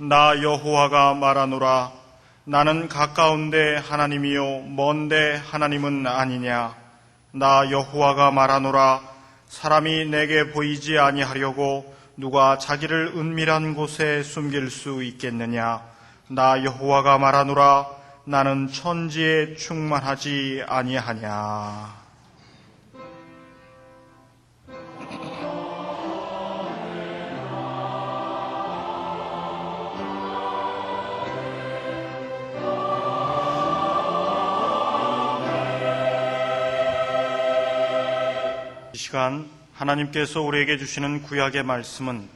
나 여호와가 말하노라. 나는 가까운데 하나님이요 먼데 하나님은 아니냐. 나 여호와가 말하노라. 사람이 내게 보이지 아니하려고 누가 자기를 은밀한 곳에 숨길 수 있겠느냐. 나 여호와가 말하노라. 나는 천지에 충만하지 아니하냐 이 시간 하나님께서 우리에게 주시는 구약의 말씀은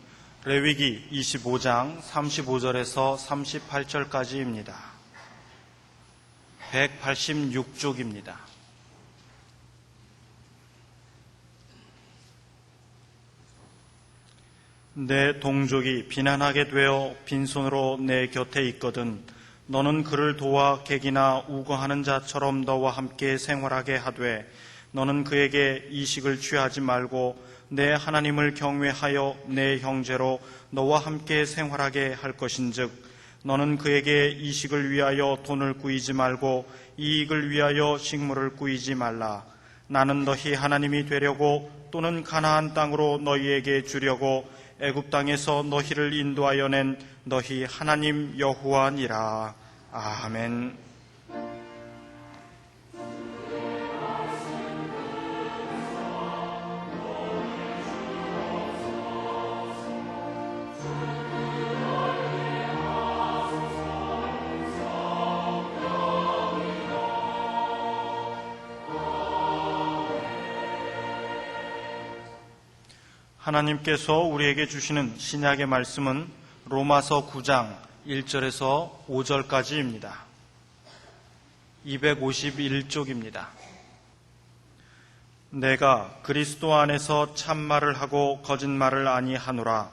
레위기 25장 35절에서 38절까지입니다. 186쪽입니다. 내 동족이 비난하게 되어 빈손으로 내 곁에 있거든 너는 그를 도와 객이나 우거하는 자처럼 너와 함께 생활하게 하되 너는 그에게 이식을 취하지 말고 내 하나님을 경외하여 내 형제로 너와 함께 생활하게 할 것인즉 너는 그에게 이식을 위하여 돈을 꾸이지 말고 이익을 위하여 식물을 꾸이지 말라 나는 너희 하나님이 되려고 또는 가나안 땅으로 너희에게 주려고 애굽 땅에서 너희를 인도하여 낸 너희 하나님 여호와니라 아멘. 하나님께서 우리에게 주시는 신약의 말씀은 로마서 9장 1절에서 5절까지입니다. 251쪽입니다. 내가 그리스도 안에서 참말을 하고 거짓말을 아니하노라.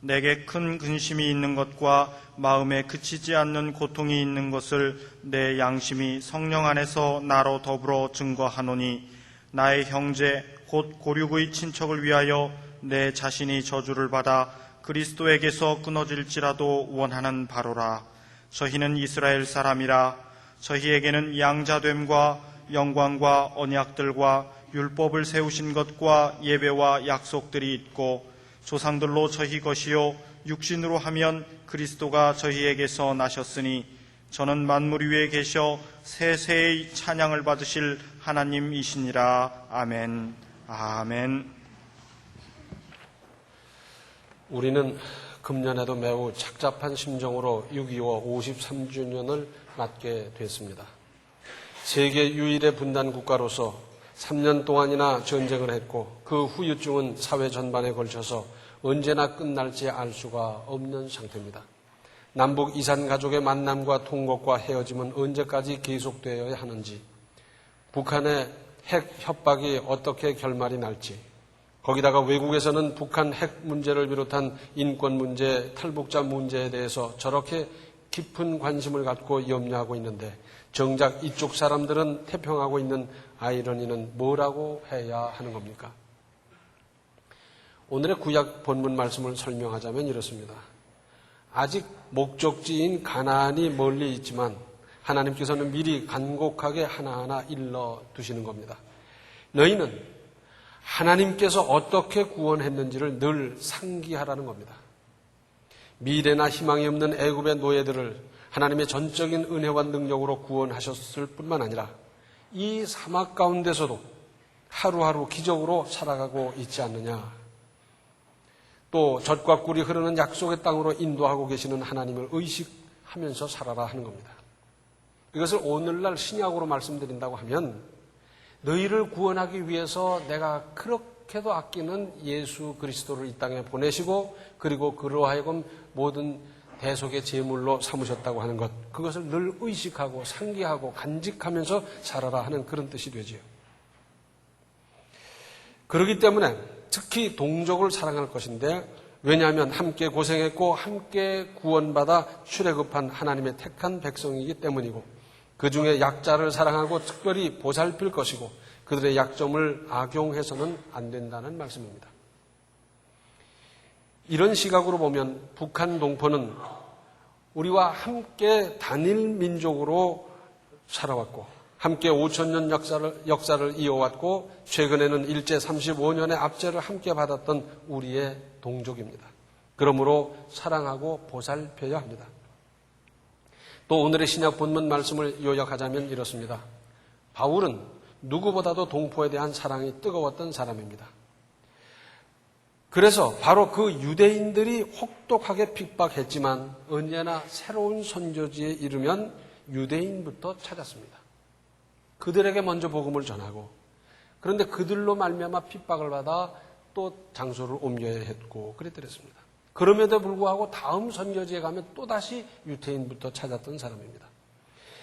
내게 큰 근심이 있는 것과 마음에 그치지 않는 고통이 있는 것을 내 양심이 성령 안에서 나로 더불어 증거하노니 나의 형제 곧 고륙의 친척을 위하여 내 자신이 저주를 받아 그리스도에게서 끊어질지라도 원하는 바로라. 저희는 이스라엘 사람이라 저희에게는 양자됨과 영광과 언약들과 율법을 세우신 것과 예배와 약속들이 있고 조상들로 저희 것이요 육신으로 하면 그리스도가 저희에게서 나셨으니 저는 만물 위에 계셔 세세의 찬양을 받으실 하나님이시니라 아멘 아멘. 우리는 금년에도 매우 착잡한 심정으로 6.25 53주년을 맞게 됐습니다. 세계 유일의 분단 국가로서 3년 동안이나 전쟁을 했고 그 후유증은 사회 전반에 걸쳐서 언제나 끝날지 알 수가 없는 상태입니다. 남북 이산 가족의 만남과 통곡과 헤어짐은 언제까지 계속되어야 하는지, 북한의 핵 협박이 어떻게 결말이 날지, 거기다가 외국에서는 북한 핵 문제를 비롯한 인권 문제, 탈북자 문제에 대해서 저렇게 깊은 관심을 갖고 염려하고 있는데 정작 이쪽 사람들은 태평하고 있는 아이러니는 뭐라고 해야 하는 겁니까? 오늘의 구약 본문 말씀을 설명하자면 이렇습니다. 아직 목적지인 가나안이 멀리 있지만 하나님께서는 미리 간곡하게 하나하나 일러 두시는 겁니다. 너희는 하나님께서 어떻게 구원했는지를 늘 상기하라는 겁니다. 미래나 희망이 없는 애굽의 노예들을 하나님의 전적인 은혜와 능력으로 구원하셨을 뿐만 아니라 이 사막 가운데서도 하루하루 기적으로 살아가고 있지 않느냐. 또 젖과 꿀이 흐르는 약속의 땅으로 인도하고 계시는 하나님을 의식하면서 살아라 하는 겁니다. 이것을 오늘날 신약으로 말씀드린다고 하면 너희를 구원하기 위해서 내가 그렇게도 아끼는 예수 그리스도를 이 땅에 보내시고 그리고 그로 하여금 모든 대속의 제물로 삼으셨다고 하는 것 그것을 늘 의식하고 상기하고 간직하면서 살아라 하는 그런 뜻이 되지요. 그렇기 때문에 특히 동족을 사랑할 것인데 왜냐하면 함께 고생했고 함께 구원받아 출애굽한 하나님의 택한 백성이기 때문이고 그 중에 약자를 사랑하고 특별히 보살필 것이고 그들의 약점을 악용해서는 안 된다는 말씀입니다. 이런 시각으로 보면 북한 동포는 우리와 함께 단일 민족으로 살아왔고 함께 5천년 역사를, 역사를 이어왔고 최근에는 일제 35년의 압제를 함께 받았던 우리의 동족입니다. 그러므로 사랑하고 보살펴야 합니다. 또 오늘의 신약 본문 말씀을 요약하자면 이렇습니다. 바울은 누구보다도 동포에 대한 사랑이 뜨거웠던 사람입니다. 그래서 바로 그 유대인들이 혹독하게 핍박했지만 언제나 새로운 선교지에 이르면 유대인부터 찾았습니다. 그들에게 먼저 복음을 전하고 그런데 그들로 말미암아 핍박을 받아 또 장소를 옮겨야 했고 그랬더랬습니다. 그럼에도 불구하고 다음 선교지에 가면 또다시 유태인부터 찾았던 사람입니다.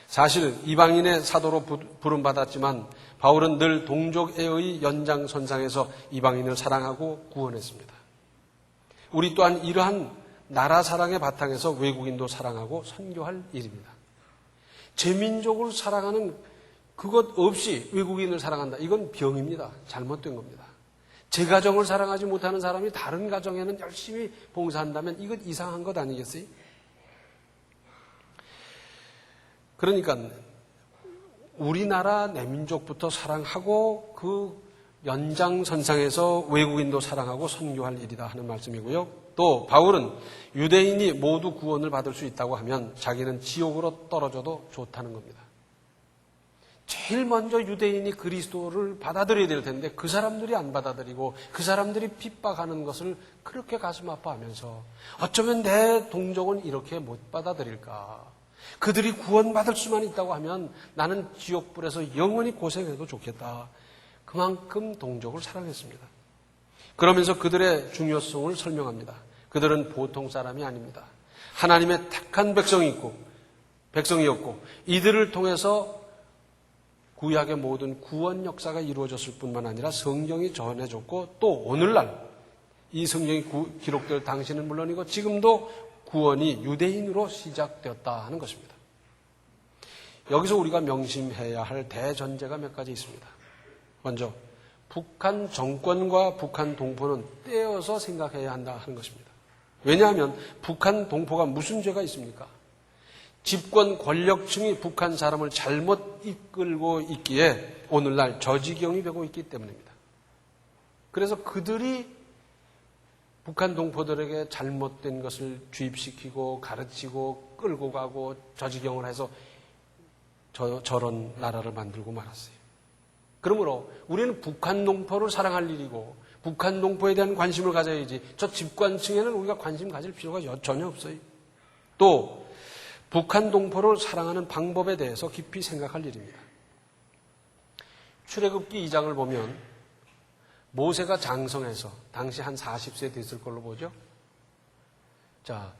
사실 이방인의 사도로 부름받았지만 바울은 늘 동족애의 연장선상에서 이방인을 사랑하고 구원했습니다. 우리 또한 이러한 나라 사랑의 바탕에서 외국인도 사랑하고 선교할 일입니다. 제 민족을 사랑하는 그것 없이 외국인을 사랑한다. 이건 병입니다. 잘못된 겁니다. 제 가정을 사랑하지 못하는 사람이 다른 가정에는 열심히 봉사한다면 이건 이상한 것 아니겠어요? 그러니까 우리나라 내민족부터 사랑하고 그 연장선상에서 외국인도 사랑하고 선교할 일이다 하는 말씀이고요. 또 바울은 유대인이 모두 구원을 받을 수 있다고 하면 자기는 지옥으로 떨어져도 좋다는 겁니다. 제일 먼저 유대인이 그리스도를 받아들여야 될 텐데 그 사람들이 안 받아들이고 그 사람들이 핍박하는 것을 그렇게 가슴 아파하면서 어쩌면 내 동족은 이렇게 못 받아들일까? 그들이 구원받을 수만 있다고 하면 나는 지옥불에서 영원히 고생해도 좋겠다. 그만큼 동족을 사랑했습니다. 그러면서 그들의 중요성을 설명합니다. 그들은 보통 사람이 아닙니다. 하나님의 택한 백성이 있고 백성이었고 이들을 통해서 구약의 모든 구원 역사가 이루어졌을 뿐만 아니라 성경이 전해졌고 또 오늘날 이 성경이 기록될 당시는 물론이고 지금도 구원이 유대인으로 시작되었다 하는 것입니다. 여기서 우리가 명심해야 할 대전제가 몇 가지 있습니다. 먼저 북한 정권과 북한 동포는 떼어서 생각해야 한다 하는 것입니다. 왜냐하면 북한 동포가 무슨 죄가 있습니까? 집권 권력층이 북한 사람을 잘못 이끌고 있기에 오늘날 저지경이 되고 있기 때문입니다. 그래서 그들이 북한 동포들에게 잘못된 것을 주입시키고 가르치고 끌고 가고 저지경을 해서 저, 저런 나라를 만들고 말았어요. 그러므로 우리는 북한 동포를 사랑할 일이고 북한 동포에 대한 관심을 가져야지 저 집권층에는 우리가 관심 가질 필요가 전혀 없어요. 또 북한 동포를 사랑하는 방법에 대해서 깊이 생각할 일입니다. 출애굽기 2장을 보면 모세가 장성해서 당시 한 40세 됐을 걸로 보죠. 자,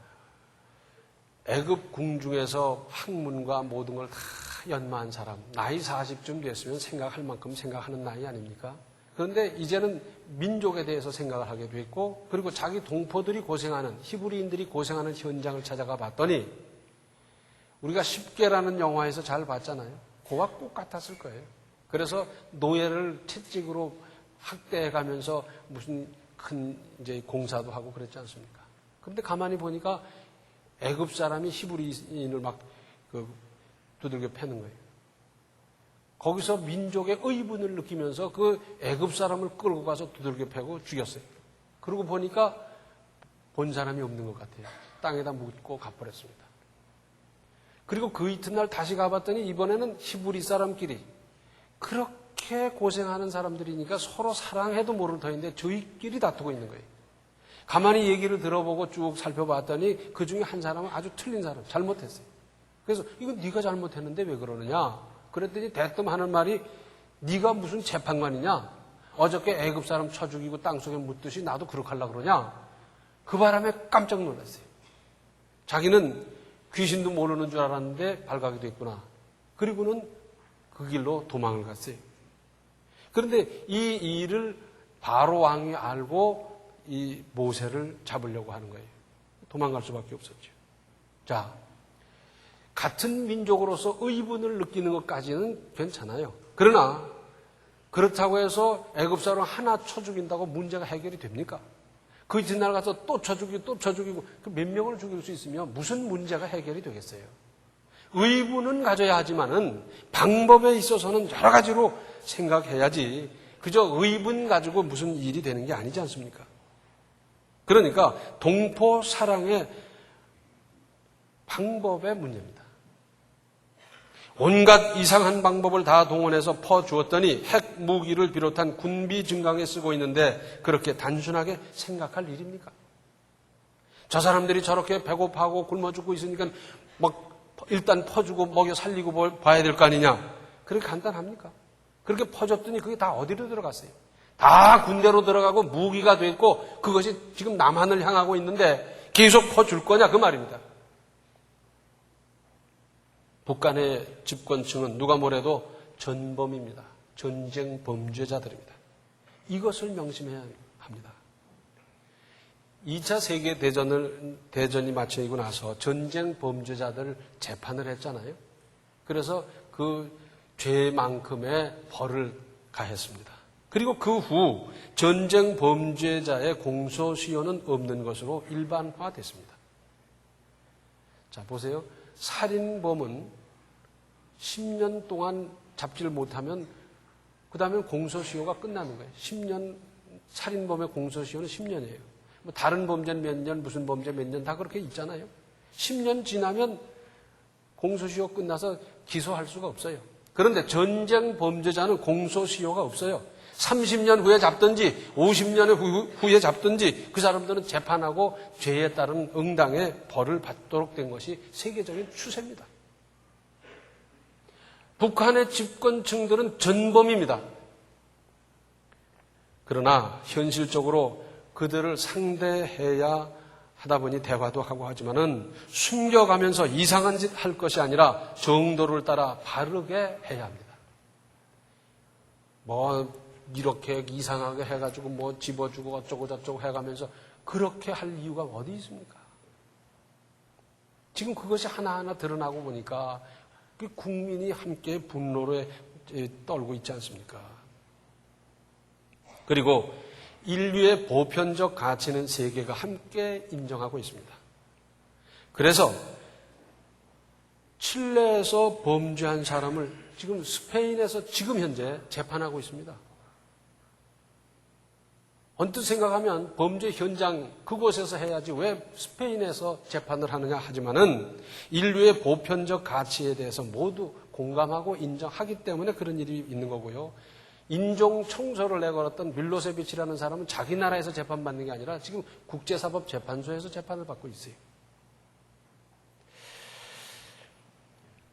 애굽 궁중에서 학문과 모든 걸 다 연마한 사람, 나이 40쯤 됐으면 생각할 만큼 생각하는 나이 아닙니까? 그런데 이제는 민족에 대해서 생각을 하게 됐고, 그리고 자기 동포들이 고생하는, 히브리인들이 고생하는 현장을 찾아가 봤더니, 우리가 10개라는 영화에서 잘 봤잖아요. 그와 똑 같았을 거예요. 그래서 노예를 채찍으로 학대해 가면서 무슨 큰 이제 공사도 하고 그랬지 않습니까? 그런데 가만히 보니까 애굽 사람이 히브리인을 막 그 두들겨 패는 거예요. 거기서 민족의 의분을 느끼면서 그 애굽 사람을 끌고 가서 두들겨 패고 죽였어요. 그러고 보니까 본 사람이 없는 것 같아요. 땅에다 묻고 가버렸습니다. 그리고 그 이튿날 다시 가봤더니 이번에는 히브리 사람끼리 그렇게 고생하는 사람들이니까 서로 사랑해도 모를 터인데 저희끼리 다투고 있는 거예요. 가만히 얘기를 들어보고 쭉 살펴봤더니 그 중에 한 사람은 아주 틀린 사람, 잘못했어요. 그래서 이건 네가 잘못했는데 왜 그러느냐? 그랬더니 대뜸 하는 말이 네가 무슨 재판관이냐? 어저께 애급 사람 쳐 죽이고 땅속에 묻듯이 나도 그렇게 하려고 그러냐? 그 바람에 깜짝 놀랐어요. 자기는 귀신도 모르는 줄 알았는데 발각이 됐구나. 그리고는 그 길로 도망을 갔어요. 그런데 이 일을 바로 왕이 알고 이 모세를 잡으려고 하는 거예요. 도망갈 수밖에 없었죠. 자, 같은 민족으로서 의분을 느끼는 것까지는 괜찮아요. 그러나 그렇다고 해서 애굽 사람 하나 쳐 죽인다고 문제가 해결이 됩니까? 그 이튿날 가서 또 쳐 죽이고 또 쳐 죽이고 그 몇 명을 죽일 수 있으면 무슨 문제가 해결이 되겠어요? 의부는 가져야 하지만은 방법에 있어서는 여러 가지로 생각해야지 그저 의분 가지고 무슨 일이 되는 게 아니지 않습니까? 그러니까 동포 사랑의 방법의 문제입니다. 온갖 이상한 방법을 다 동원해서 퍼주었더니 핵 무기를 비롯한 군비 증강에 쓰고 있는데 그렇게 단순하게 생각할 일입니까? 저 사람들이 저렇게 배고파하고 굶어 죽고 있으니까 막 일단 퍼주고 먹여 살리고 뭘 봐야 될 거 아니냐? 그렇게 간단합니까? 그렇게 퍼줬더니 그게 다 어디로 들어갔어요? 다 군대로 들어가고 무기가 됐고 그것이 지금 남한을 향하고 있는데 계속 퍼줄 거냐 그 말입니다. 북한의 집권층은 누가 뭐래도 전범입니다. 전쟁 범죄자들입니다. 이것을 명심해야 합니다. 2차 세계 대전을 대전이 마치고 나서 전쟁 범죄자들 재판을 했잖아요. 그래서 그 죄만큼의 벌을 가했습니다. 그리고 그 후 전쟁 범죄자의 공소시효는 없는 것으로 일반화됐습니다. 자, 보세요. 살인범은 10년 동안 잡지를 못하면 그 다음에 공소시효가 끝나는 거예요. 10년, 살인범의 공소시효는 10년이에요. 뭐 다른 범죄는 몇 년, 무슨 범죄 몇 년 다 그렇게 있잖아요. 10년 지나면 공소시효 끝나서 기소할 수가 없어요. 그런데 전쟁 범죄자는 공소시효가 없어요. 30년 후에 잡든지 50년 후에 잡든지 그 사람들은 재판하고 죄에 따른 응당의 벌을 받도록 된 것이 세계적인 추세입니다. 북한의 집권층들은 전범입니다. 그러나 현실적으로 그들을 상대해야 하다 보니 대화도 하고 하지만은 숨겨가면서 이상한 짓 할 것이 아니라 정도를 따라 바르게 해야 합니다. 뭐 이렇게 이상하게 해가지고 뭐 집어주고 어쩌고 저쩌고 해가면서 그렇게 할 이유가 어디 있습니까? 지금 그것이 하나하나 드러나고 보니까 그 국민이 함께 분노를 떨고 있지 않습니까? 그리고 인류의 보편적 가치는 세계가 함께 인정하고 있습니다. 그래서 칠레에서 범죄한 사람을 지금 스페인에서 지금 현재 재판하고 있습니다. 언뜻 생각하면 범죄 현장 그곳에서 해야지 왜 스페인에서 재판을 하느냐 하지만은 인류의 보편적 가치에 대해서 모두 공감하고 인정하기 때문에 그런 일이 있는 거고요. 인종 청소를 내걸었던 밀로세비치라는 사람은 자기 나라에서 재판받는 게 아니라 지금 국제사법재판소에서 재판을 받고 있어요.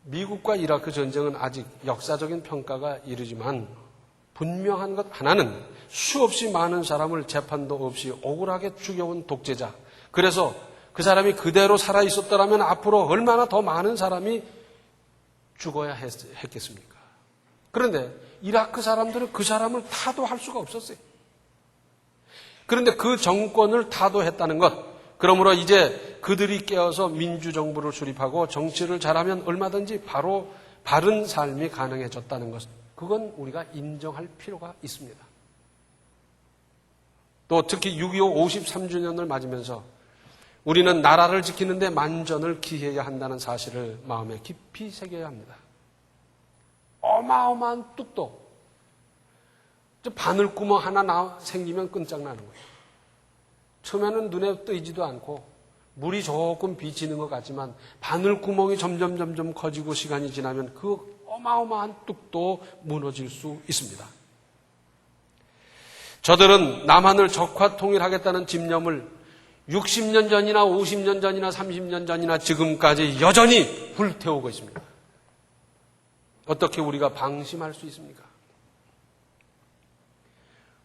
미국과 이라크 전쟁은 아직 역사적인 평가가 이르지만 분명한 것 하나는 수없이 많은 사람을 재판도 없이 억울하게 죽여온 독재자. 그래서 그 사람이 그대로 살아 있었더라면 앞으로 얼마나 더 많은 사람이 죽어야 했, 겠습니까 그런데 이라크 사람들은 그 사람을 타도할 수가 없었어요. 그런데 그 정권을 타도했다는 것, 그러므로 이제 그들이 깨어서 민주정부를 수립하고 정치를 잘하면 얼마든지 바로 바른 삶이 가능해졌다는 것. 그건 우리가 인정할 필요가 있습니다. 또 특히 6.25 53주년을 맞으면서 우리는 나라를 지키는데 만전을 기해야 한다는 사실을 마음에 깊이 새겨야 합니다. 어마어마한 뚝도 바늘구멍 하나 나 생기면 끈짝나는 거예요. 처음에는 눈에 뜨이지도 않고 물이 조금 비치는 것 같지만 바늘구멍이 점점 점점 커지고 시간이 지나면 그 어마어마한 뚝도 무너질 수 있습니다. 저들은 남한을 적화 통일하겠다는 집념을 60년 전이나 50년 전이나 30년 전이나 지금까지 여전히 불태우고 있습니다. 어떻게 우리가 방심할 수 있습니까?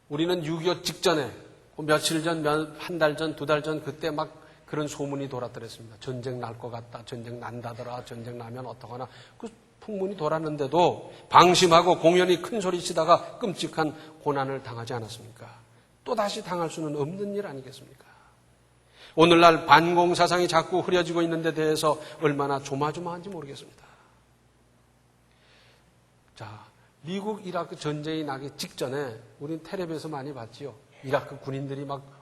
우리는 6.25 직전에 며칠 전, 한 달 전, 두 달 전 그때 막 그런 소문이 돌았더랬습니다. 전쟁 날 것 같다. 전쟁 난다더라. 전쟁 나면 어떡하나. 그 풍문이 돌았는데도 방심하고 공연히 큰 소리 치다가 끔찍한 고난을 당하지 않았습니까? 또 다시 당할 수는 없는 일 아니겠습니까? 오늘날 반공 사상이 자꾸 흐려지고 있는 데 대해서 얼마나 조마조마한지 모르겠습니다. 자, 미국 이라크 전쟁이 나기 직전에 우린 텔레비에서 많이 봤지요. 이라크 군인들이 막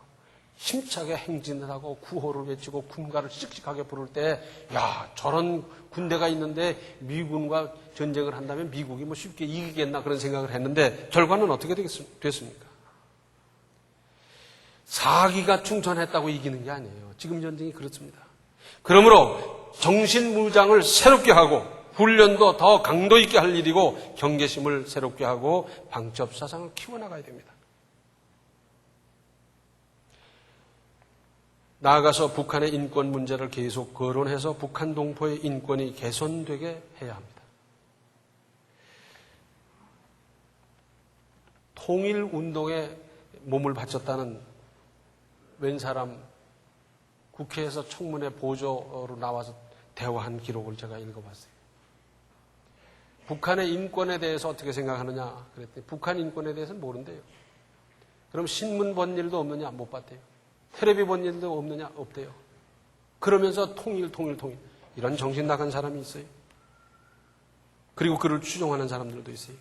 힘차게 행진을 하고 구호를 외치고 군가를 씩씩하게 부를 때, 야, 저런 군대가 있는데 미군과 전쟁을 한다면 미국이 뭐 쉽게 이기겠나 그런 생각을 했는데 결과는 어떻게 됐습니까? 사기가 충천했다고 이기는 게 아니에요. 지금 전쟁이 그렇습니다. 그러므로 정신무장을 새롭게 하고 훈련도 더 강도 있게 할 일이고 경계심을 새롭게 하고 방첩 사상을 키워나가야 됩니다. 나아가서 북한의 인권 문제를 계속 거론해서 북한 동포의 인권이 개선되게 해야 합니다. 통일 운동에 몸을 바쳤다는 웬 사람 국회에서 청문회 보조로 나와서 대화한 기록을 제가 읽어봤어요. 북한의 인권에 대해서 어떻게 생각하느냐 그랬더니 북한 인권에 대해서는 모른대요. 그럼 신문 본 일도 없느냐 못 봤대요. 텔레비 본 일도 없느냐 없대요. 그러면서 통일 통일 통일 이런 정신 나간 사람이 있어요. 그리고 그를 추종하는 사람들도 있어요.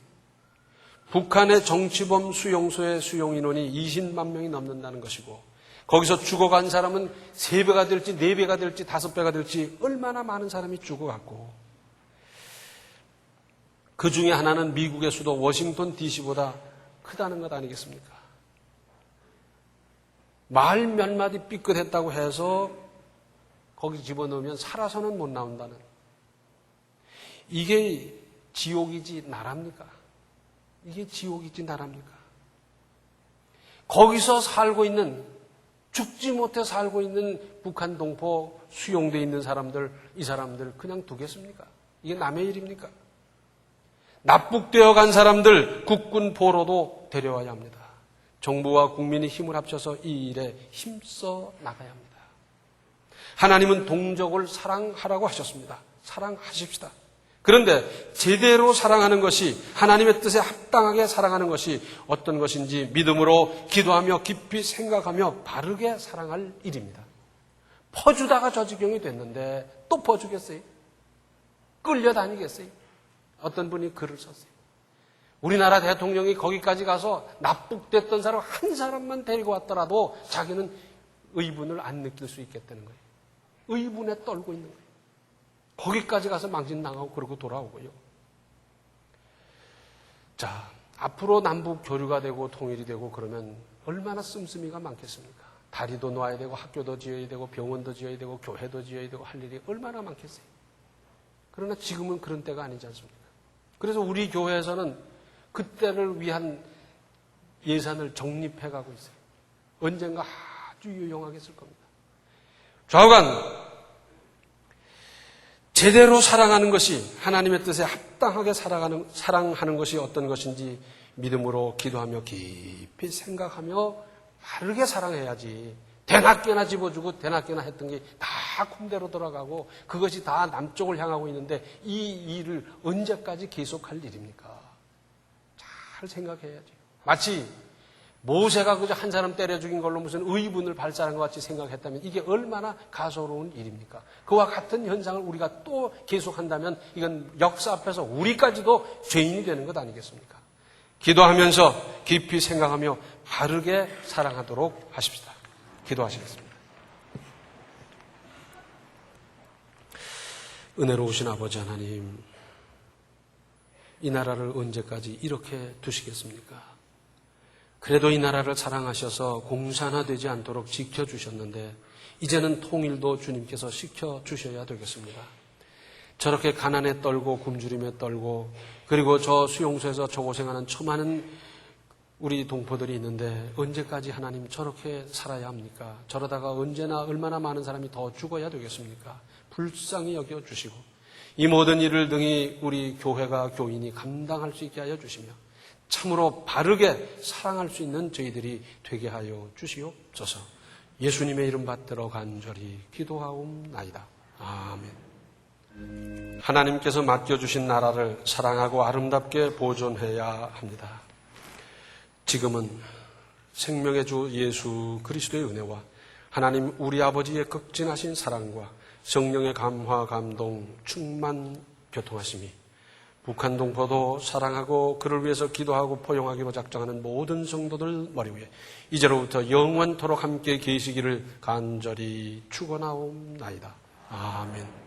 북한의 정치범 수용소의 수용 인원이 20만 명이 넘는다는 것이고 거기서 죽어간 사람은 3배가 될지 4배가 될지 5배가 될지 얼마나 많은 사람이 죽어갔고 그 중에 하나는 미국의 수도 워싱턴 DC보다 크다는 것 아니겠습니까? 말 몇 마디 삐끗했다고 해서 거기 집어넣으면 살아서는 못 나온다는 이게 지옥이지 나랍니까? 이게 지옥이지 나랍니까? 거기서 살고 있는 죽지 못해 살고 있는 북한 동포 수용돼 있는 사람들 이 사람들 그냥 두겠습니까? 이게 남의 일입니까? 납북되어 간 사람들 국군 보로도 데려와야 합니다. 정부와 국민이 힘을 합쳐서 이 일에 힘써 나가야 합니다. 하나님은 동족을 사랑하라고 하셨습니다. 사랑하십시다. 그런데 제대로 사랑하는 것이 하나님의 뜻에 합당하게 사랑하는 것이 어떤 것인지 믿음으로 기도하며 깊이 생각하며 바르게 사랑할 일입니다. 퍼주다가 저 지경이 됐는데 또 퍼주겠어요? 끌려다니겠어요? 어떤 분이 글을 썼어요. 우리나라 대통령이 거기까지 가서 납북됐던 사람 한 사람만 데리고 왔더라도 자기는 의분을 안 느낄 수 있겠다는 거예요. 의분에 떨고 있는 거예요. 거기까지 가서 망신 당하고 그러고 돌아오고요. 자, 앞으로 남북 교류가 되고 통일이 되고 그러면 얼마나 씀씀이가 많겠습니까? 다리도 놓아야 되고 학교도 지어야 되고 병원도 지어야 되고 교회도 지어야 되고 할 일이 얼마나 많겠어요. 그러나 지금은 그런 때가 아니지 않습니까? 그래서 우리 교회에서는 그때를 위한 예산을 적립해 가고 있어요. 언젠가 아주 유용하게 쓸 겁니다. 좌우간 제대로 사랑하는 것이 하나님의 뜻에 합당하게 살아가는, 사랑하는 것이 어떤 것인지 믿음으로 기도하며 깊이 생각하며 바르게 사랑해야지. 대낮게나 집어주고 대낮게나 했던 게다 kum대로 돌아가고 그것이 다 남쪽을 향하고 있는데 이 일을 언제까지 계속할 일입니까? 잘 생각해야지. 마치 모세가 그저 한 사람 때려 죽인 걸로 무슨 의분을 발산한 것 같이 생각했다면 이게 얼마나 가소로운 일입니까? 그와 같은 현상을 우리가 또 계속한다면 이건 역사 앞에서 우리까지도 죄인이 되는 것 아니겠습니까? 기도하면서 깊이 생각하며 바르게 사랑하도록 하십시다. 기도하시겠습니다. 은혜로우신 아버지 하나님, 이 나라를 언제까지 이렇게 두시겠습니까? 그래도 이 나라를 사랑하셔서 공산화되지 않도록 지켜주셨는데, 이제는 통일도 주님께서 시켜주셔야 되겠습니다. 저렇게 가난에 떨고 굶주림에 떨고, 그리고 저 수용소에서 저 고생하는 처많은 우리 동포들이 있는데 언제까지 하나님 저렇게 살아야 합니까? 저러다가 언제나 얼마나 많은 사람이 더 죽어야 되겠습니까? 불쌍히 여겨 주시고 이 모든 일을 등이 우리 교회가 교인이 감당할 수 있게 하여 주시며 참으로 바르게 사랑할 수 있는 저희들이 되게 하여 주시옵소서. 예수님의 이름 받들어 간절히 기도하옵나이다. 아멘. 하나님께서 맡겨주신 나라를 사랑하고 아름답게 보존해야 합니다. 지금은 생명의 주 예수 그리스도의 은혜와 하나님 우리 아버지의 극진하신 사랑과 성령의 감화 감동 충만 교통하심이 북한 동포도 사랑하고 그를 위해서 기도하고 포용하기로 작정하는 모든 성도들 머리 위에 이제로부터 영원토록 함께 계시기를 간절히 축원하옵나이다. 아멘.